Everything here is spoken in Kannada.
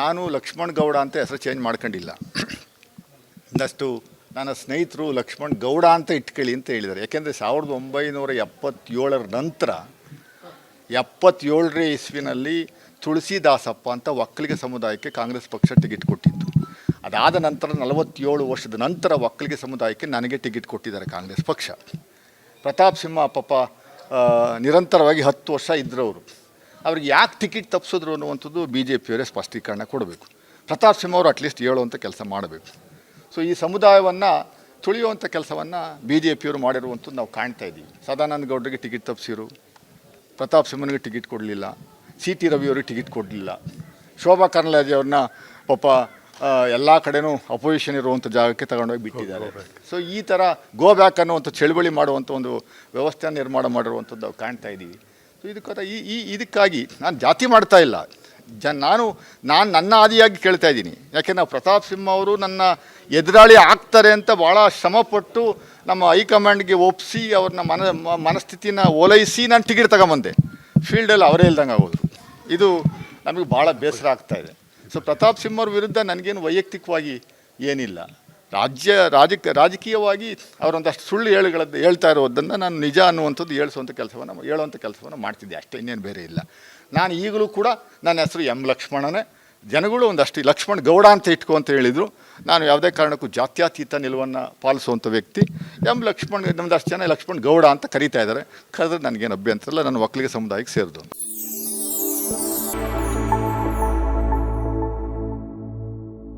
ನಾನು ಲಕ್ಷ್ಮಣ್ ಗೌಡ ಅಂತ ಹೆಸರು ಚೇಂಜ್ ಮಾಡ್ಕೊಂಡಿಲ್ಲ. ಒಂದಷ್ಟು ನನ್ನ ಸ್ನೇಹಿತರು ಲಕ್ಷ್ಮಣ್ ಗೌಡ ಅಂತ ಇಟ್ಕೊಳ್ಳಿ ಅಂತ ಹೇಳಿದ್ದಾರೆ. ಯಾಕೆಂದರೆ ಸಾವಿರದ ಒಂಬೈನೂರ ಎಪ್ಪತ್ತೇಳರ ನಂತರ ಎಪ್ಪತ್ತೇಳನೇ ಇಸ್ವಿನಲ್ಲಿ ತುಳಸಿದಾಸಪ್ಪ ಅಂತ ಒಕ್ಕಲಿಗ ಸಮುದಾಯಕ್ಕೆ ಕಾಂಗ್ರೆಸ್ ಪಕ್ಷ ಟಿಕೆಟ್ ಕೊಟ್ಟಿತ್ತು. ಅದಾದ ನಂತರ ನಲವತ್ತೇಳು ವರ್ಷದ ನಂತರ ಒಕ್ಕಲಿಗ ಸಮುದಾಯಕ್ಕೆ ನನಗೆ ಟಿಕೆಟ್ ಕೊಟ್ಟಿದ್ದಾರೆ ಕಾಂಗ್ರೆಸ್ ಪಕ್ಷ. ಪ್ರತಾಪ್ ಸಿಂಹ ಪಾಪ ನಿರಂತರವಾಗಿ ಹತ್ತು ವರ್ಷ ಇದ್ರವರು. ಅವ್ರಿಗೆ ಯಾಕೆ ಟಿಕೆಟ್ ತಪ್ಪಿಸಿದ್ರು ಅನ್ನುವಂಥದ್ದು ಬಿ ಜೆ ಪಿಯವರೇ ಸ್ಪಷ್ಟೀಕರಣ ಕೊಡಬೇಕು. ಪ್ರತಾಪ್ ಸಿಂಹ ಅವರು ಅಟ್ಲೀಸ್ಟ್ ಹೇಳುವಂಥ ಕೆಲಸ ಮಾಡಬೇಕು. ಸೊ ಈ ಸಮುದಾಯವನ್ನು ತುಳಿಯುವಂಥ ಕೆಲಸವನ್ನು ಬಿ ಜೆ ಪಿಯವರು ಮಾಡಿರುವಂಥದ್ದು ನಾವು ಕಾಣ್ತಾ ಇದ್ದೀವಿ. ಸದಾನಂದ ಗೌಡರಿಗೆ ಟಿಕೆಟ್ ತಪ್ಪಿಸಿರು ಪ್ರತಾಪ್ ಸಿಂಹನಿಗೆ ಟಿಕೆಟ್ ಕೊಡಲಿಲ್ಲ. ಸಿ ಟಿ ರವಿಯವರಿಗೆ ಟಿಕೆಟ್ ಕೊಡಲಿಲ್ಲ. ಶೋಭಾ ಕರ್ನಾಲಜಿ ಅವ್ರನ್ನ ಪಾಪ ಎಲ್ಲ ಕಡೆನೂ ಅಪೋಸಿಷನ್ ಇರುವಂಥ ಜಾಗಕ್ಕೆ ತಗೊಂಡೋಗಿ ಬಿಟ್ಟಿದ್ದಾರೆ. ಸೊ ಈ ಥರ ಗೋ ಬ್ಯಾಕ್ ಅನ್ನುವಂಥ ಚಳುವಳಿ ಮಾಡುವಂಥ ಒಂದು ವ್ಯವಸ್ಥೆಯನ್ನು ನಿರ್ಮಾಣ ಮಾಡಿರುವಂಥದ್ದು ನಾವು ಕಾಣ್ತಾ ಇದ್ದೀವಿ. ಸೊ ಇದಕ್ಕೋಸ್ಕರ ಈ ಈ, ಇದಕ್ಕಾಗಿ ನಾನು ಜಾತಿ ಮಾಡ್ತಾ ಇಲ್ಲ. ಜ ನಾನು ನಾನು ನನ್ನ ಆದಿಯಾಗಿ ಕೇಳ್ತಾ ಇದ್ದೀನಿ. ಯಾಕೆ ನಾವು ಪ್ರತಾಪ್ ಸಿಂಹ ಅವರು ನನ್ನ ಎದುರಾಳಿ ಆಗ್ತಾರೆ ಅಂತ ಭಾಳ ಶ್ರಮಪಟ್ಟು ನಮ್ಮ ಹೈಕಮಾಂಡ್ಗೆ ಒಪ್ಪಿಸಿ ಅವ್ರನ್ನ ಮನ, ಮನಸ್ಥಿತಿನ ಓಲೈಸಿ ನಾನು ಟಿಕೆಟ್ ತಗೊಂಬಂದೆ. ಫೀಲ್ಡಲ್ಲಿ ಅವರೇ ಇಲ್ದಂಗೆ ಆಗೋದು ಇದು ನಮಗೆ ಭಾಳ ಬೇಸರ ಆಗ್ತಾ ಇದೆ. ಸೊ ಪ್ರತಾಪ್ ಸಿಂಹ ಅವ್ರ ವಿರುದ್ಧ ನನಗೇನು ವೈಯಕ್ತಿಕವಾಗಿ ಏನಿಲ್ಲ. ರಾಜ್ಯ, ರಾಜಕ, ರಾಜಕೀಯವಾಗಿ ಅವರೊಂದಷ್ಟು ಸುಳ್ಳು ಹೇಳುಗಳದ್ದು, ಹೇಳ್ತಾ ಇರೋದನ್ನು ನಾನು ನಿಜ ಅನ್ನುವಂಥದ್ದು ಹೇಳಿಸುವಂಥ ಕೆಲಸವನ್ನು ಹೇಳುವಂಥ ಕೆಲಸವನ್ನು ಮಾಡ್ತಿದ್ದೆ. ಅಷ್ಟೇ, ಇನ್ನೇನು ಬೇರೆ ಇಲ್ಲ. ನಾನು ಈಗಲೂ ಕೂಡ ನನ್ನ ಹೆಸರು ಎಂ ಲಕ್ಷ್ಮಣನೇ. ಜನಗಳು ಒಂದಷ್ಟು ಲಕ್ಷ್ಮಣ್ ಗೌಡ ಅಂತ ಇಟ್ಕೊ ಅಂತ ಹೇಳಿದರು. ನಾನು ಯಾವುದೇ ಕಾರಣಕ್ಕೂ ಜಾತ್ಯಾತೀತ ನಿಲುವನ್ನು ಪಾಲಿಸುವಂಥ ವ್ಯಕ್ತಿ. ಎಂ ಲಕ್ಷ್ಮಣ್, ನಮ್ದಷ್ಟು ಜನ ಲಕ್ಷ್ಮಣ್ ಗೌಡ ಅಂತ ಕರೀತಾ ಇದ್ದಾರೆ. ಕರೆದ್ರೆ ನನಗೇನು ಅಭ್ಯಂತರ ಇಲ್ಲ. ನನ್ನ ಒಕ್ಕಲಿಗ ಸಮುದಾಯಕ್ಕೆ ಸೇರಿದು